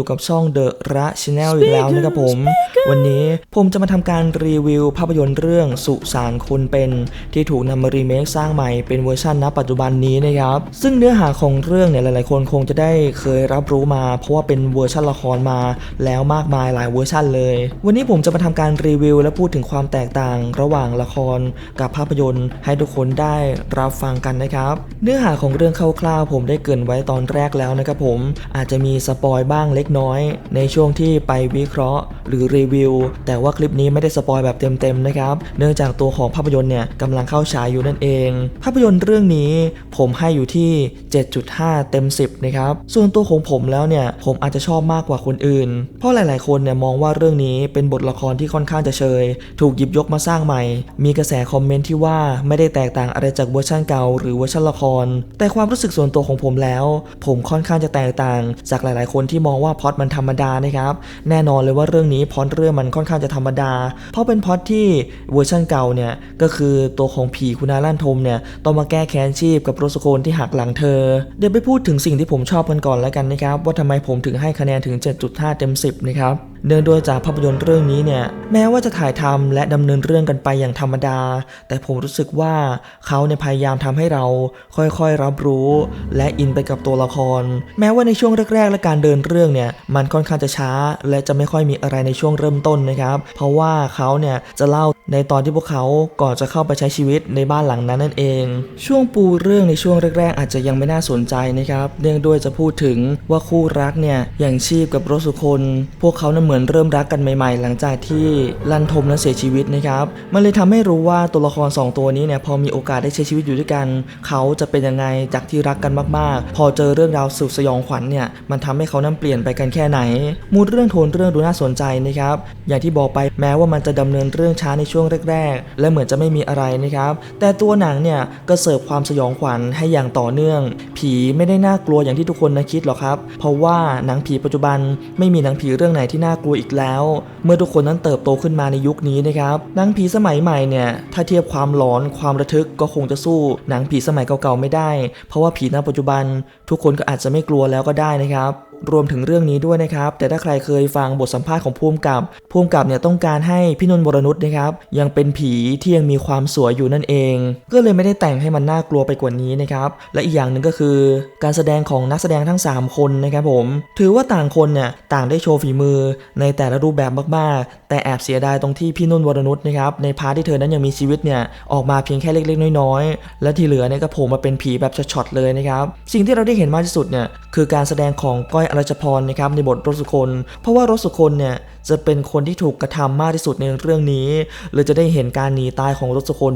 อยู่กับช่อง The Ra Channel อีกแล้วนะครับผม วันนี้ผมจะมาทำการรีวิวภาพยนตร์เรื่องสุสานคนเป็น ที่ถูกนำมารีเมคสร้างใหม่เป็นเวอร์ชันณปัจจุบันนี้นะครับ ซึ่งเนื้อหาของเรื่องเนี่ยหลาย ๆ คนคงจะได้เคยรับรู้มา เพราะว่าเป็นเวอร์ชันละครมา แล้วมากมายหลายเวอร์ชันเลย วันนี้ผมจะมาทำการรีวิว และพูดถึงความแตกต่าง ระหว่างละครกับภาพยนตร์ ให้ทุกคนได้รับฟังกันนะครับ เนื้อหาของเรื่องคร่าว ๆ ผมได้เกรินไว้ตอนแรกแล้วนะครับผมอาจจะมีสปอยบ้างเล็กน้อย ในช่วงที่ไปวิเคราะห์ หรือรีวิว แต่ว่าคลิปนี้ไม่ได้สปอยแบบเต็มๆนะครับ เนื่องจากตัวของภาพยนตร์เนี่ยกำลังเข้าฉายอยู่นั่นเอง ภาพยนตร์เรื่องนี้ผมให้อยู่ที่ 7.5 เต็ม 10 นะครับ ส่วนตัวของผมแล้วเนี่ย ผมอาจจะชอบมากกว่าคนอื่น เพราะหลายๆ คนเนี่ยมองว่าเรื่องนี้เป็นบทละครที่ค่อนข้างจะเชย ถูกหยิบยกมาสร้างใหม่ มีกระแสคอมเมนต์ที่ว่าไม่ได้แตกต่างอะไรจากเวอร์ชันเก่าหรือเวอร์ชันละคร แต่ความรู้สึกส่วนตัวของผมแล้ว ผมค่อนข้างจะแตกต่าง จากหลาย ๆ คนที่มองว่าพอดมันธรรมดานะครับแน่นอนเลยว่าเรื่องนี้พอดเรื่องมันค่อนข้างจะธรรมดา เพราะเป็นพอดที่เวอร์ชันเก่าเนี่ยก็คือตัวของผีคุณอาลั่นทมเนี่ยต้องมาแก้แค้นชีพกับโรสโคนที่หักหลังเธอ เดี๋ยวไปพูดถึงสิ่งที่ผมชอบกันก่อนแล้วกันนะครับว่าทำไมผมถึงให้คะแนนถึง 7.5 เต็ม 10 นะครับ เนื่องด้วยจากภาพยนตร์เรื่องนี้เนี่ยแม้ว่าจะถ่ายทำและดำเนินเรื่องกันไปอย่างธรรมดา แต่ผมรู้สึกว่าเขาเนี่ยพยายามทำให้เราค่อยๆรับรู้ และอินไปกับตัวละคร แม้ว่าในช่วงแรกๆ และการเดินเรื่องเนี่ยมันค่อนข้างจะช้า และจะไม่ค่อยมีอะไรในช่วงเริ่มต้นนะครับ เพราะว่าเขาเนี่ยจะเล่า ในตอนที่พวกเขาก่อนจะเข้าไปใช้ชีวิตในบ้านหลังนั้นนั่นเอง ช่วงปูเรื่องในช่วงแรกๆ อาจจะยังไม่น่าสนใจนะครับ เนื่องด้วยจะพูดถึงว่าคู่รักเนี่ยอย่างชีพกับรสสุคน พวกเขาเนี่ยเหมือนเริ่มรักกันใหม่ๆ หลังจากที่ลันทมนั้นเสียชีวิตนะครับ มันเลยทำให้รู้ว่าตัวละคร 2 ตัวนี้เนี่ยพอมีโอกาสได้ใช้ชีวิตอยู่ด้วยกัน เขาจะเป็นยังไงจากที่รักกันมากๆ พอเจอเรื่องราวสุดสยองขวัญเนี่ยมันทำให้เขานั้นเปลี่ยนไปกันแค่ไหน มูดเรื่องโทนเรื่องดูน่าสนใจนะครับอย่างที่บอกไปแม้ว่ามันจะดำเนินเรื่องช้าในช่วงแรกๆ และเหมือนจะไม่มีอะไรนะครับ แต่ตัวหนังเนี่ยก็เสิร์ฟความสยองขวัญให้อย่างต่อเนื่อง ผีไม่ได้น่ากลัวอย่างที่ทุกคนนะคิดหรอกครับ เพราะว่าหนังผีปัจจุบันไม่มีหนังผีเรื่องไหนที่น่ากลัวอีกแล้ว เมื่อทุกคนนั้นเติบโตขึ้นมาในยุคนี้นะครับหนังผีสมัยใหม่เนี่ยถ้าเทียบความหลอนความระทึกก็คงจะสู้หนังผีสมัยเก่าๆไม่ได้ เพราะว่าผีณปัจจุบัน ทุกคนก็อาจจะไม่กลัวแล้วก็ได้นะครับ รวมถึงเรื่องนี้ด้วยนะครับ แต่ถ้าใครเคยฟังบทสัมภาษณ์ของภูมิกับภูมิกับเนี่ยต้องการให้พี่นนท์วรนุชนะครับ ยังเป็นผีที่ยังมีความสวยอยู่นั่นเอง ก็เลยไม่ได้แต่งให้มันน่ากลัวไปกว่านี้นะครับ และอีกอย่างหนึ่งก็คือ การแสดงของนักแสดงทั้ง 3 คนนะครับผม ถือว่าต่างคนเนี่ยต่างได้โชว์ฝีมือในแต่ละรูปแบบมากๆ แต่แอบเสียดายตรงที่พี่นุ่นวรนุชนะครับในพาร์ทที่เธอนั้นยังมีชีวิตเนี่ยออกมาเพียงแค่เล็กๆ น้อยๆ และที่เหลือเนี่ยก็โผล่มาเป็นผีแบบช็อตๆเลยนะครับ สิ่งที่เราได้เห็นมากที่สุดเนี่ยคือการแสดงของก้อยอรัชพรนะครับในบทรสสุคน เพราะว่ารสสุคนเนี่ยจะเป็นคนที่ถูกกระทำมากที่สุดในเรื่องนี้เลยจะได้เห็นการหนีตายของรสสุคน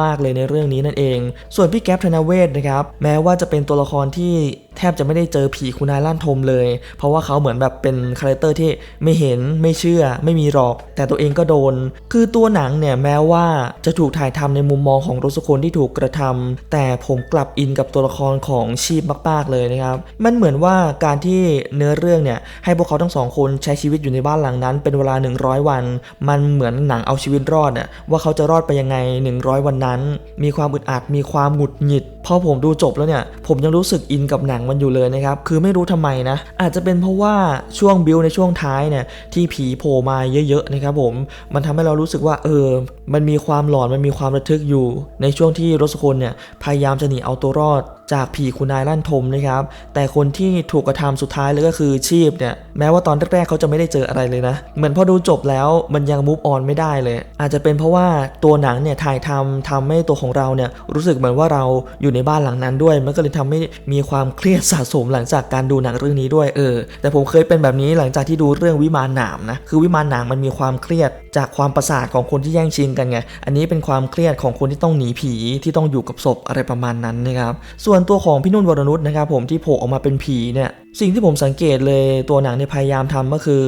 มาก ๆ เลยในเรื่องนี้นั่นเอง ส่วนพี่แก๊ปธนเวศนะครับแม้ว่าจะเป็นตัวละครที่แทบจะไม่ได้เจอผีคุณนายล่านทมเลย เพราะว่าเขาเหมือนแบบเป็นคาแรคเตอร์ที่ไม่เห็นไม่เชื่อ ไม่มีหรอก แต่ตัวเองก็โดน คือตัวหนังเนี่ยแม้ว่าจะถูกถ่ายทำในมุมมองของรสุคนที่ถูกกระทำแต่ผมกลับอินกับตัวละครของชีพมาก ๆ เลยนะครับ มันเหมือนว่าการที่เนื้อเรื่องเนี่ยให้พวกเขาทั้งสองคนใช้ชีวิตอยู่ในบ้านหลังนั้น เป็นเวลา 100 วัน มันเหมือนหนังเอาชีวิตรอดน่ะว่าเขาจะรอดไปยังไง 100 วันนั้น มีความอึดอัดมีความหงุดหงิดพอผมดูจบแล้วเนี่ยผมยังรู้สึกอินกับหนังมันอยู่เลยนะครับคือไม่รู้ทำไมนะอาจจะเป็นเพราะว่าช่วงบิวในช่วงท้ายเนี่ยที่ผีโผล่มาเยอะๆนะครับผมมันทำให้เรารู้สึกว่าเออ มันมีความหลอนมันมีความระทึกอยู่ ในช่วงที่รสคนเนี่ยพยายามจะหนีเอาตัวรอด จากผีคุณนายลั่นทมนะครับ แต่คนที่ถูกกระทำสุดท้ายเลยก็คือชีพเนี่ย แม้ว่าตอนแรกๆเขาจะไม่ได้เจออะไรเลยนะ เหมือนพอดูจบแล้วมันยังมูฟออนไม่ได้เลย อาจจะเป็นเพราะว่าตัวหนังเนี่ยถ่ายทำทำให้ตัวของเราเนี่ยรู้สึกเหมือนว่าเราอยู่ในบ้านหลังนั้นด้วย มันก็เลยทำให้มีความเครียดสะสมหลังจากการดูหนังเรื่องนี้ด้วยเออ แต่ผมเคยเป็นแบบนี้หลังจากที่ดูเรื่องวิมานหนามนะ คือวิมานหนามมันมีความเครียดจากความประสาทของคนที่แย่งชิงกันไง อันนี้เป็นความเครียดของคนที่ต้องหนีผีที่ต้องอยู่กับศพอะไรประมาณนั้นนะครับ ส่วนตัวของพี่นุ่นวรนุชนะครับผมที่โผล่ออกมาเป็นผีเนี่ยสิ่งที่ผมสังเกตเลยตัวหนังเนี่ยพยายามทำก็คือ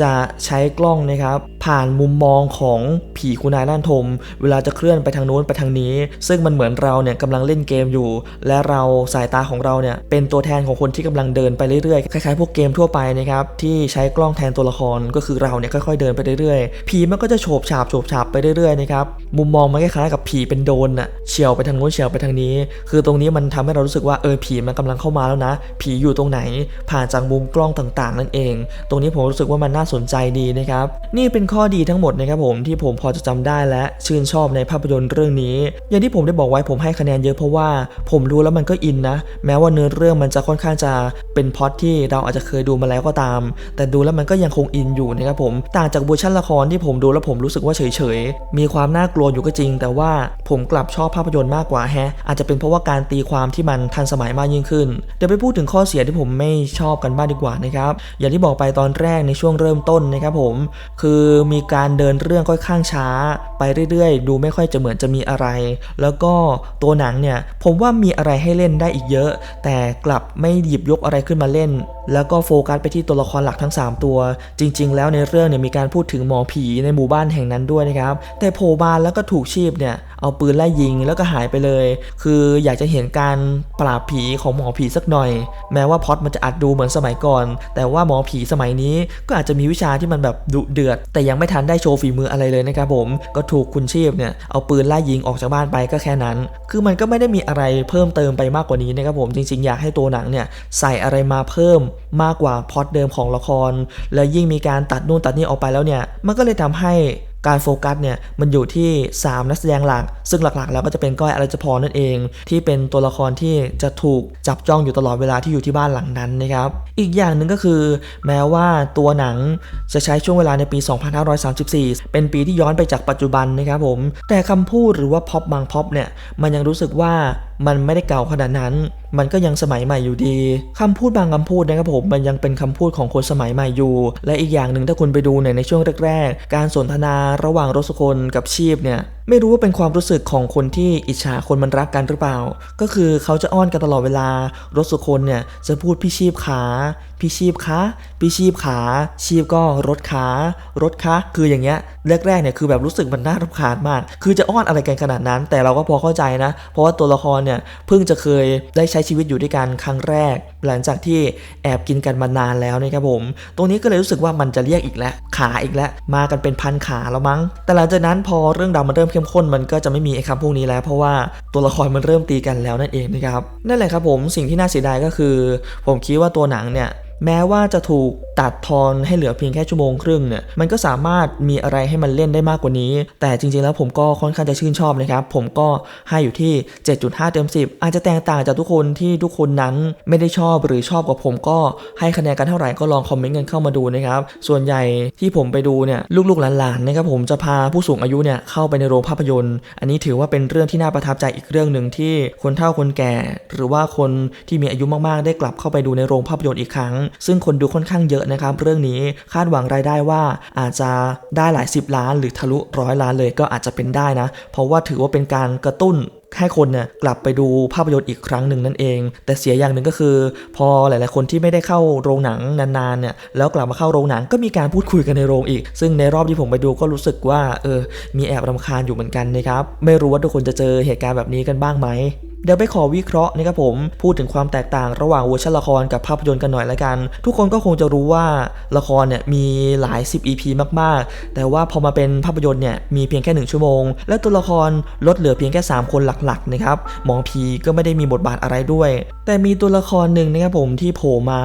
จะใช้กล้องนะครับ ผ่านมุมมองของผีคุณนายล้านทม เวลาจะเคลื่อนไปทางโน้นไปทางนี้ ซึ่งมันเหมือนเราเนี่ยกำลังเล่นเกมอยู่ และเราสายตาของเราเนี่ยเป็นตัวแทนของคนที่กำลังเดินไปเรื่อยๆคล้ายๆพวกเกมทั่วไปนะครับที่ใช้กล้องแทนตัวละครก็คือเราเนี่ยค่อยๆเดินไปเรื่อยๆผีมันก็จะโฉบฉาบโฉบฉาบไปเรื่อยๆนะครับมุมมองมันคล้ายๆกับผีเป็นโดนอะเฉียวไปทางโน้นเฉียวไปทางนี้ คือตรงนี้มันทำให้เรารู้สึกว่าเออผีมันกำลังเข้ามาแล้วนะ ผีอยู่ตรงไหนผ่านจากมุมกล้องต่างๆ นั่นเอง ตรงนี้ผมรู้สึกว่ามันน่าสนใจดีนะครับ นี่เป็นข้อดีทั้งหมดนะครับผมที่ผมพอจะจำได้และชื่นชอบในภาพยนตร์เรื่องนี้ อย่างที่ผมได้บอกไว้ผมให้คะแนนเยอะเพราะว่าผมดูแล้วมันก็อินนะ แม้ว่าเนื้อเรื่องมันจะค่อนข้างจะเป็นพล็อตที่เราอาจจะเคยดูมาแล้วก็ตาม แต่ดูแล้วมันก็ยังคงอินอยู่นะครับผม ต่างจากเวอร์ชันละครที่ผมดูแล้วผมรู้สึกว่าเฉยๆ มีความน่ากลัวอยู่ก็จริง แต่ว่าผมกลับชอบภาพยนตร์มากกว่าแฮะ อาจจะเป็นเพราะว่าการตีความที่มันทันสมัยมากยิ่งขึ้น เดี๋ยวไปพูดถึงข้อเสียที่ผมไม่ชอบกันบ้างดีกว่านะครับอย่างที่บอกไปตอนแรกในช่วงเริ่มต้นนะครับผมคือมีการเดินเรื่องค่อนข้างช้า ไปเรื่อยๆ ดูไม่ค่อยจะเหมือนจะมีอะไร แล้วก็ตัวหนังเนี่ยผมว่ามีอะไรให้เล่นได้อีกเยอะ แต่กลับไม่หยิบยกอะไรขึ้นมาเล่น แล้วก็โฟกัสไปที่ตัวละครหลักทั้ง 3 ตัว จริง ๆ แล้วในเรื่องเนี่ยมีการพูดถึงหมอผีในหมู่บ้านแห่งนั้นด้วยนะครับแต่โผล่มาแล้วก็ถูกชีพเนี่ย เอาปืนไล่ยิงแล้วก็หายไปเลย คืออยากจะเห็นการปราบผีของหมอผีสักหน่อย แม้ว่าพอดมันจะอาจดูเหมือนสมัยก่อน แต่ว่าหมอผีสมัยนี้ก็อาจจะมีวิชาที่มันแบบดุเดือด แต่ยังไม่ทันได้โชว์ฝีมืออะไรเลยนะครับผม ก็ถูกคุณชีพเนี่ยเอาปืนไล่ยิงออกจากบ้านไปก็แค่นั้น คือมันก็ไม่ได้มีอะไรเพิ่มเติมไปมากกว่านี้นะครับผม จริง ๆ อยากให้ตัวหนังเนี่ยใส่อะไรมาเพิ่มมากกว่าพอดเดิมของละคร แล้วยิ่งมีการตัดนู่นตัดนี่ออกไปแล้วเนี่ย มันก็เลยทำให้ การโฟกัสเนี่ยมันอยู่ที่ 3 นักแสดงหลัก ซึ่งหลักๆ แล้วก็จะเป็นก้อยอรัญจพรนั่นเอง ที่เป็นตัวละครที่จะถูกจับจ้องอยู่ตลอดเวลาที่อยู่ที่บ้านหลังนั้นนะครับ อีกอย่างหนึ่งก็คือ แม้ว่าตัวหนังจะใช้ช่วงเวลาในปี 2534 เป็นปีที่ย้อนไปจากปัจจุบันนะครับผมแต่คำพูดหรือว่าพ็อปบางพ็อปเนี่ยมันยังรู้สึกว่า มันไม่ได้เก่าขนาดนั้น มันก็ยังสมัยใหม่อยู่ดีคำพูดบางคำพูดนะครับผมมันยังเป็นคำพูดของคนสมัยใหม่อยู่ และอีกอย่างหนึ่งถ้าคุณไปดูเนี่ยในช่วงแรกๆ การสนทนาระหว่างรสคนกับชีพเนี่ย ไม่รู้ว่าเป็นความรู้สึกของคนที่อิจฉาคนมันรักกันหรือเปล่า ก็คือเขาจะอ้อนกันตลอดเวลารถสุคนเนี่ยจะพูดพี่ชีพขาพี่ชีพคะพี่ชีพขา ชีพก็รถขารถคะคืออย่างเงี้ยแรกๆเนี่ยคือแบบรู้สึกมันน่ารำคาญมาก คือจะอ้อนอะไรกันขนาดนั้น แต่เราก็พอเข้าใจนะ เพราะว่าตัวละครเนี่ยเพิ่งจะเคยได้ใช้ชีวิตอยู่ด้วยกันครั้งแรก หลังจากที่แอบกินกันมานานแล้วนะครับผม ตรงนี้ก็เลยรู้สึกว่ามันจะเรียกอีกแล้ว ขาอีกแล้ว มากันเป็นพันขาแล้วมั้ง แต่หลังจากนั้นพอเรื่องราวมันเริ่มเข้มข้นมันก็จะไม่มีไอ้คำพวกนี้แล้ว เพราะว่าตัวละครมันเริ่มตีกันแล้วนั่นเองนะครับ นั่นแหละครับผม สิ่งที่น่าเสียดายก็คือ ผมคิดว่าตัวหนังเนี่ย แม้ว่าจะถูกตัดทอนให้เหลือเพียงแค่ชั่วโมงครึ่งเนี่ยมันก็สามารถมีอะไรให้มันเล่นได้มากกว่านี้ แต่จริงๆแล้วผมก็ค่อนข้างจะชื่นชอบนะครับ ผมก็ให้อยู่ที่ 7.5 เต็ม 10 อาจจะแตกต่างจากทุกคนที่ทุกคนนั้นไม่ได้ชอบหรือชอบกับผมก็ให้คะแนนกันเท่าไหร่ก็ลองคอมเมนต์กันเข้ามาดูนะครับ ส่วนใหญ่ที่ผมไปดูเนี่ยลูกๆหลานๆนะครับผมจะพาผู้สูงอายุเนี่ยเข้าไปในโรงภาพยนตร์ อันนี้ถือว่าเป็นเรื่องที่น่าประทับใจอีกเรื่องหนึ่งที่คนเฒ่าคนแก่ หรือว่าคนที่มีอายุมากๆ ได้กลับเข้าไปดูในโรงภาพยนตร์อีกครั้งซึ่งคนดูค่อนข้างเยอะนะครับ เรื่องนี้คาดหวังรายได้ว่าอาจจะได้หลายสิบล้าน หรือทะลุร้อยล้านเลยก็อาจจะเป็นได้นะ เพราะว่าถือว่าเป็นการกระตุ้นให้คนเนี่ยกลับไปดูภาพยนตร์อีกครั้งหนึ่งนั่นเอง แต่เสียอย่างหนึ่งก็คือ พอหลาย ๆ คนที่ไม่ได้เข้าโรงหนังนาน ๆ เนี่ยแล้วกลับมาเข้าโรงหนังก็มีการพูดคุยกันในโรงอีก ซึ่งในรอบที่ผมไปดูก็รู้สึกว่าเออมีแอบรำคาญอยู่เหมือนกันนะครับไม่รู้ว่าทุกคนจะเจอเหตุการณ์แบบนี้กันบ้างไหมเดี๋ยวไปขอวิเคราะห์นะครับผมพูดถึงความแตกต่างระหว่างเวอร์ชันละครกับภาพยนตร์กันหน่อยละกัน ทุกคนก็คงจะรู้ว่าละครเนี่ยมีหลาย 10 EP มากๆ แต่ว่าพอมาเป็นภาพยนตร์เนี่ยมีเพียงแค่ 1 ชั่วโมง และตัวละครลดเหลือเพียงแค่ 3 คนหลักๆนะครับหมอผีก็ไม่ได้มีบทบาทอะไรด้วย แต่มีตัวละครหนึ่งนะครับผมที่โผล่มา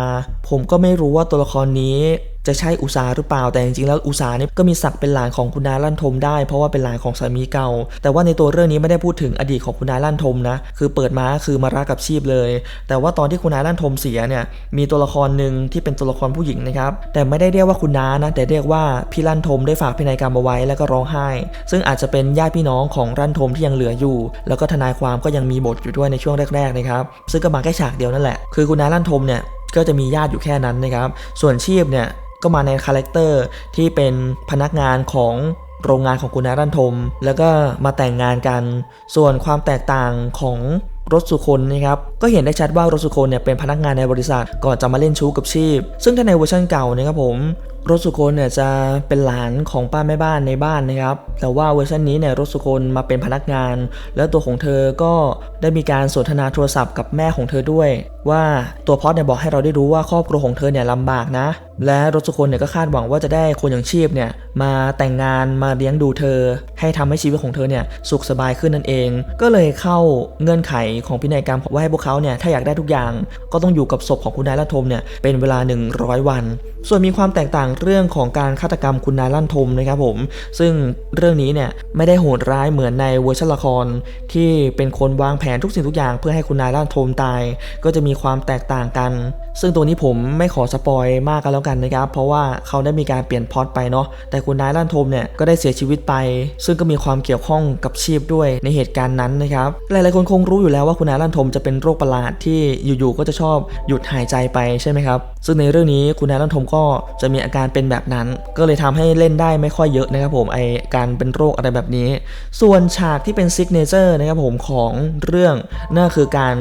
ผมก็ไม่รู้ว่าตัวละครนี้ จะใช่อุสาหรือเปล่าแต่จริงๆแล้วอุสาเนี่ยก็มีศักดิ์เป็นหลานของคุณนายลั่นทมได้เพราะว่าเป็นหลานของสามีเก่า แต่ว่าในตัวเรื่องนี้ไม่ได้พูดถึงอดีตของคุณนายลั่นทมนะคือเปิดมาคือมารักกับชีพเลย แต่ว่าตอนที่คุณนายลั่นทมเสียเนี่ยมีตัวละครหนึ่งที่เป็นตัวละครผู้หญิงนะครับแต่ไม่ได้เรียกว่าคุณน้านะแต่เรียกว่าพี่ลั่นทมได้ฝากพินัยกรรมเอาไว้แล้วก็ร้องไห้ ซึ่งอาจจะเป็นญาติพี่น้องของลั่นทมที่ยังเหลืออยู่ แล้วก็ทนายความก็ยังมีบทอยู่ด้วยในช่วงแรกๆนะครับซึ่งก็มาแค่ฉากเดียวนั่นแหละคือคุณนาลั่นทมเนี่ยก็จะมีญาติอยู่แค่นั้นนะครับ ส่วนชีพเนี่ย ก็มาในคาแรคเตอร์ที่เป็นพนักงานของโรงงานของคุณนายรันทม แล้วก็มาแต่งงานกัน ส่วนความแตกต่างของรถสุคนนะครับ ก็เห็นได้ชัดว่ารถสุคนเนี่ยเป็นพนักงานในบริษัทก่อนจะมาเล่นชู้กับชีพ ซึ่งถ้าในเวอร์ชันเก่านะครับผมรถสุคนเนี่ยจะเป็นหลานของป้าแม่บ้านในบ้านนะครับ แต่ว่าเวอร์ชันนี้เนี่ยรถสุคนมาเป็นพนักงาน แล้วตัวของเธอก็ได้มีการสนทนาโทรศัพท์กับแม่ของเธอด้วย ว่าตัวพอดเนี่ยบอกให้เราได้รู้ว่าครอบครัวของเธอเนี่ยลำบากนะและรสุคนเนี่ยก็คาดหวังว่าจะได้คนอย่างชีพเนี่ยมาแต่งงานมาเลี้ยงดูเธอ ให้ทำให้ชีวิตของเธอเนี่ยสุขสบายขึ้นนั่นเอง ก็เลยเข้าเงื่อนไขของพินัยกรรมว่าให้พวกเขาเนี่ยถ้าอยากได้ทุกอย่าง ก็ต้องอยู่กับศพของคุณนายลั่นทมเนี่ยเป็นเวลา 100 วัน ส่วนมีความแตกต่างเรื่องของการฆาตกรรมคุณนายลั่นทมนะครับผม ซึ่งเรื่องนี้เนี่ยไม่ได้โหดร้ายเหมือนในเวอร์ชันละคร ที่เป็นคนวางแผนทุกสิ่งทุกอย่าง เพื่อให้คุณนายลั่นทมตาย ก็จะมีความแตกต่างกัน ซึ่งตัวนี้ผมไม่ขอสปอยมากกันแล้วกันนะครับ เพราะว่าเขาได้มีการเปลี่ยนพอตไปเนาะแต่คุณนายลั่นทมเนี่ยก็ได้เสียชีวิตไป ซึ่งก็มีความเกี่ยวข้องกับชีพด้วยในเหตุการณ์นั้นนะครับหลายๆคนคงรู้อยู่แล้วว่าคุณนายลั่นทมจะเป็นโรคประหลาดที่อยู่ๆก็จะชอบหยุดหายใจไปใช่ไหมครับ ซึ่งในเรื่องนี้คุณนาลันทมก็จะมีอาการเป็นแบบนั้น ก็เลยทำให้เล่นได้ไม่ค่อยเยอะนะครับผมไอการเป็นโรคอะไรแบบนี้ ส่วนฉากที่เป็นซิกเนเจอร์นะครับผมของเรื่องนั่นคือการ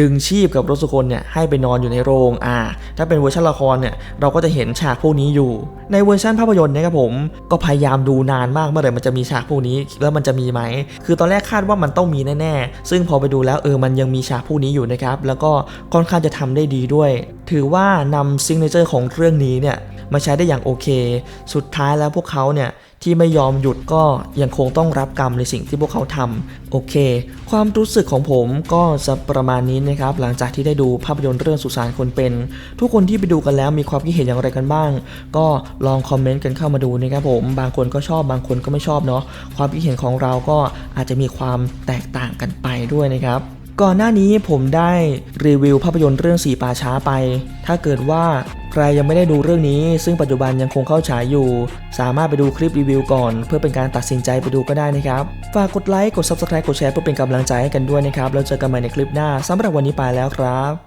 ดึงชีพกับรถสุคนเนี่ยให้ไปนอนอยู่ในโรง อ่า ถ้าเป็นเวอร์ชันละครเนี่ยเราก็จะเห็นฉากพวกนี้อยู่ ในเวอร์ชันภาพยนตร์นะครับผม ก็พยายามดูนานมากเมื่อไหร่มันจะมีฉากพวกนี้แล้วมันจะมีไหม คือตอนแรกคาดว่ามันต้องมีแน่ๆ ซึ่งพอไปดูแล้วเออมันยังมีฉากพวกนี้อยู่นะครับ แล้วก็ค่อนข้างจะทำได้ดีด้วย ถือว่านำซิงเกิลเจอร์ของเรื่องนี้เนี่ยมาใช้ได้อย่างโอเค สุดท้ายแล้วพวกเขาเนี่ยที่ไม่ยอมหยุดก็ยังคงต้องรับกรรมในสิ่งที่พวกเขาทำโอเค ความรู้สึกของผมก็จะประมาณนี้นะครับ หลังจากที่ได้ดูภาพยนตร์เรื่องสุสานคนเป็น ทุกคนที่ไปดูกันแล้วมีความคิดเห็นอย่างไรกันบ้าง ก็ลองคอมเมนต์กันเข้ามาดูนะครับผม บางคนก็ชอบบางคนก็ไม่ชอบเนาะความคิดเห็นของเราก็อาจจะมีความแตกต่างกันไปด้วยนะครับ ก่อนหน้านี้ผมได้รีวิวภาพยนตร์เรื่องสีป่าช้าไป ถ้าเกิดว่าใครยังไม่ได้ดูเรื่องนี้ ซึ่งปัจจุบันยังคงเข้าฉายอยู่ สามารถไปดูคลิปรีวิวก่อน เพื่อเป็นการตัดสินใจไปดูก็ได้นะครับ ฝากกดไลค์ กด Subscribe กดแชร์เพื่อเป็นกำลังใจให้กันด้วยนะครับ แล้วเจอกันใหม่ในคลิปหน้าสำหรับวันนี้ไปแล้วครับ